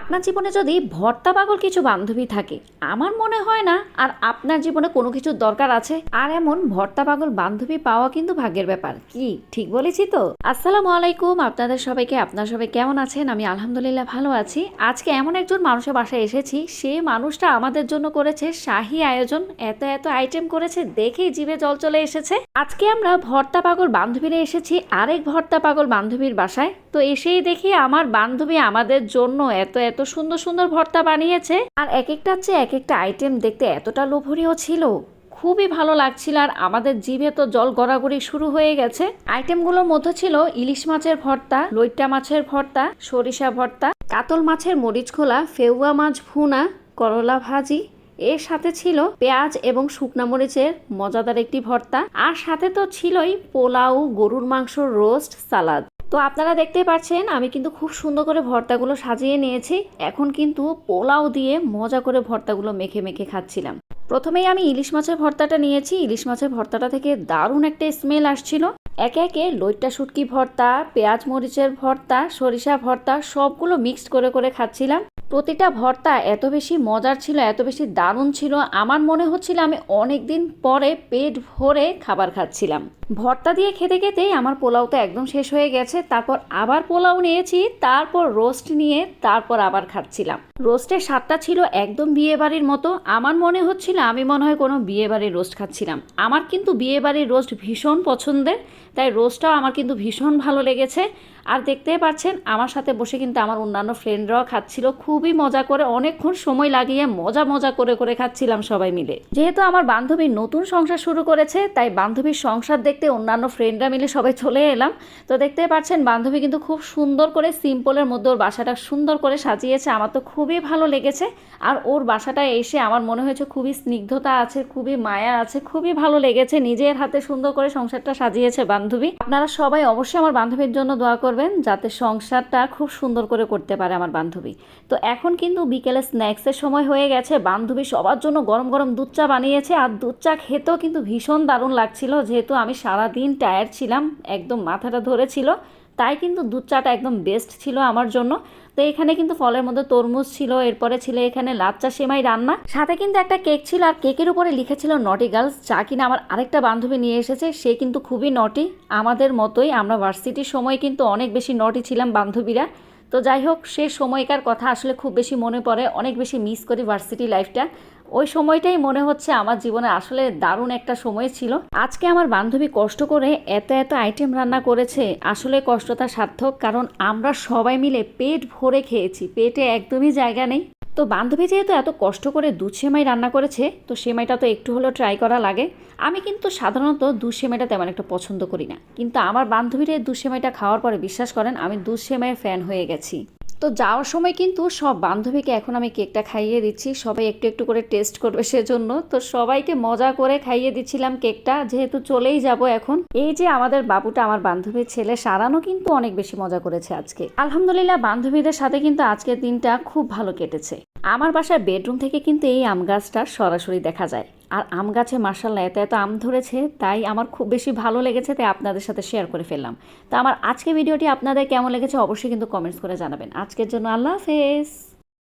আপনার জীবনে যদি ভর্তা পাগল কিছু বান্ধবী থাকে, আমার মনে হয় না আর আপনার জীবনে কোনো কিছুর দরকার আছে। আর এমন ভর্তা পাগল বান্ধবী পাওয়া কিন্তু ভাগ্যের ব্যাপার। কি, ঠিক বলেছি তো? আসসালামু আলাইকুম আপনাদের সবাইকে, আপনার সবাই কেমন আছেন? আমি আলহামদুলিল্লাহ ভালো আছি। আজকে এমন একজন মানুষের বাসায় এসেছি, সে মানুষটা আমাদের জন্য করেছে শাহী আয়োজন। এত এত আইটেম করেছে, দেখেই জিভে জল চলে এসেছে। আজকে আমরা ভর্তা পাগল বান্ধবীরা এসেছি, আরেক ভর্তা পাগল বান্ধবীর বাসায়। তো এসেই দেখি আমার বান্ধবী আমাদের জন্য এত এত সুন্দর সুন্দর ভর্তা বানিয়েছে। আর এক একটা হচ্ছে এক একটা আইটেম দেখতে এতটা লোভনীয় ছিল। খুবই ভালো লাগছিল আর আমাদের জিভে তো জল গড়াগড়ি শুরু হয়ে গেছে। আইটেমগুলোর মধ্যে ছিল ইলিশ মাছের ভর্তা, লইট্টা মাছের ভর্তা, সরিষা ভর্তা, কাতল মাছের মরিচ খোলা, ফেউয়া মাছ ভুনা, করলা ভাজি। এর সাথে ছিল পেঁয়াজ এবং শুকনা মরিচের মজাদার একটি ভর্তা। আর সাথে তো ছিলই পোলাও, গরুর মাংস রোস্ট সালাদ তো আপনারা দেখতে পাচ্ছেন, আমি কিন্তু খুব সুন্দর করে ভর্তাগুলো সাজিয়ে নিয়েছি। এখন কিন্তু পোলাও দিয়ে মজা করে ভর্তাগুলো মেখে মেখে খাচ্ছিলাম। প্রথমেই আমি ইলিশ মাছের ভর্তাটা নিয়েছি। ইলিশ মাছের ভর্তাটা থেকে দারুণ একটা স্মেল আসছিল। একে একে লইট্টা শুটকি ভর্তা, পেঁয়াজ মরিচের ভর্তা, সরিষা ভর্তা সবগুলো মিক্সড করে করে খাচ্ছিলাম। প্রতিটা ভর্তা এত বেশি মজার ছিল, এত বেশি দারুণ ছিল। আমার মনে হচ্ছিল আমি অনেক দিন পরে পেট ভরে খাবার খাচ্ছিলাম। ভর্তা দিয়ে খেতে খেতেই আমার পোলাও তো একদম শেষ হয়ে গেছে। তারপর আবার পোলাও নিয়েছি, তারপর রোস্ট নিয়ে তারপর আবার খাচ্ছিলাম। রোস্টের স্বাদটা ছিল একদম বিয়ে বাড়ির মতো। আমার মনে হচ্ছিল আমি মনে হয় কোনো বিয়ে বাড়ির রোস্ট খাচ্ছিলাম। আমার কিন্তু বিয়ে বাড়ির রোস্ট ভীষণ পছন্দের, তাই রোস্টটাও আমার কিন্তু ভীষণ ভালো লেগেছে। আর দেখতেই পাচ্ছেন, আমার সাথে বসে কিন্তু আমার অন্যান্য ফ্রেন্ডরাও খাচ্ছিল। খুবই মজা করে, অনেকক্ষণ সময় লাগিয়ে মজা মজা করে করে খাচ্ছিলাম সবাই মিলে। যেহেতু আমার বান্ধবী নতুন সংসার শুরু করেছে, তাই বান্ধবীর সংসার দেখতে অন্যান্য ফ্রেন্ডরা মিলে সবাই চলে এলাম। তো দেখতেই পাচ্ছেন, বান্ধবী কিন্তু খুব সুন্দর করে সিম্পলের মধ্যে ওর বাসাটা সুন্দর করে সাজিয়েছে। আমার তো খুবই ভালো লেগেছে। আর ওর বাসাটা এসে আমার মনে হয়েছে খুবই স্নিগ্ধতা আছে, খুবই মায়া আছে, খুবই ভালো লেগেছে। নিজের হাতে সুন্দর করে সংসারটা সাজিয়েছে বান্ধবী। আপনারা সবাই অবশ্যই আমার বান্ধবীর জন্য দোয়া করবেন, যাতে সংসারটা খুব সুন্দর করে করতে পারে আমার বান্ধবী। তো এখন কিন্তু বিকেলে স্ন্যাক্সের সময় হয়ে গেছে। বান্ধবী সবার জন্য গরম গরম দুধ চা বানিয়েছে। আর দুধ চা খেতেও কিন্তু ভীষণ দারুণ লাগছিল, যেহেতু আমি সারাদিন টায়ার্ড ছিলাম, একদম মাথাটা ধরেছিল। তাই কিন্তু দুধ চাটা একদম বেস্ট ছিল আমার জন্য। তো এখানে কিন্তু ফলের মধ্যে তরমুজ ছিল, এরপরে ছিল এখানে লাচ্চা সেমাই রান্না। সাথে কিন্তু একটা কেক ছিল আর কেকের উপরে লিখেছিল নটি গার্লস যা কিনা আমার আরেকটা বান্ধবী নিয়ে এসেছে। সে কিন্তু খুবই নটি আমাদের মতোই আমরা ভার্সিটির সময় কিন্তু অনেক বেশি নটি ছিলাম বান্ধবীরা। তো যাই হোক, সে সময়কার কথা আসলে খুব বেশি মনে পড়ে। অনেক বেশি মিস করি ভার্সিটি লাইফটা ওই সময়টাই মনে হচ্ছে আমার জীবনে আসলে দারুণ একটা সময় ছিল। আজকে আমার বান্ধবী কষ্ট করে এত এত আইটেম রান্না করেছে, আসলে কষ্টটা সার্থক। কারণ আমরা সবাই মিলে পেট ভরে খেয়েছি। পেটে একদমই জায়গা নেই। তো বান্ধবী যেহেতু এত কষ্ট করে দুধ সেমাই রান্না করেছে, তো সেমাইটা তো একটু হলেও ট্রাই করা লাগে। আমি কিন্তু সাধারণত দুধ সেমাইটা তেমন একটা পছন্দ করি না। কিন্তু আমার বান্ধবীর দুধ সেমাইটা খাওয়ার পরে বিশ্বাস করেন, আমি দুধ সেমাইয়ের ফ্যান হয়ে গেছি। তো যাওয়ার সময় কিন্তু সব বান্ধবীকে এখন আমি কেকটা খাইয়ে দিচ্ছি, সবাই একটু একটু করে টেস্ট করবে সেজন্য। তো সবাইকে মজা করে খাইয়ে দিচ্ছিলাম কেকটা, যেহেতু চলেই যাব এখন। এই যে আমাদের বাবুটা, আমার বান্ধবীর ছেলে সারানো কিন্তু অনেক বেশি মজা করেছে আজকে। আলহামদুলিল্লাহ, বান্ধবীদের সাথে কিন্তু আজকের দিনটা খুব ভালো কেটেছে। আমার বাসার বেডরুম থেকে কিন্তু এই আম গাছটা সরাসরি দেখা যায়। আর আম গাছে মার্শাল্লাহ এত এত আম ধরেছে, তাই আমার খুব বেশি ভালো লেগেছে, তাই আপনাদের সাথে শেয়ার করে ফেললাম। তো আমার আজকে ভিডিওটি আপনাদের কেমন লেগেছে অবশ্যই কিন্তু কমেন্টস করে জানাবেন। আজকের জন্য আল্লাহ হাফেজ।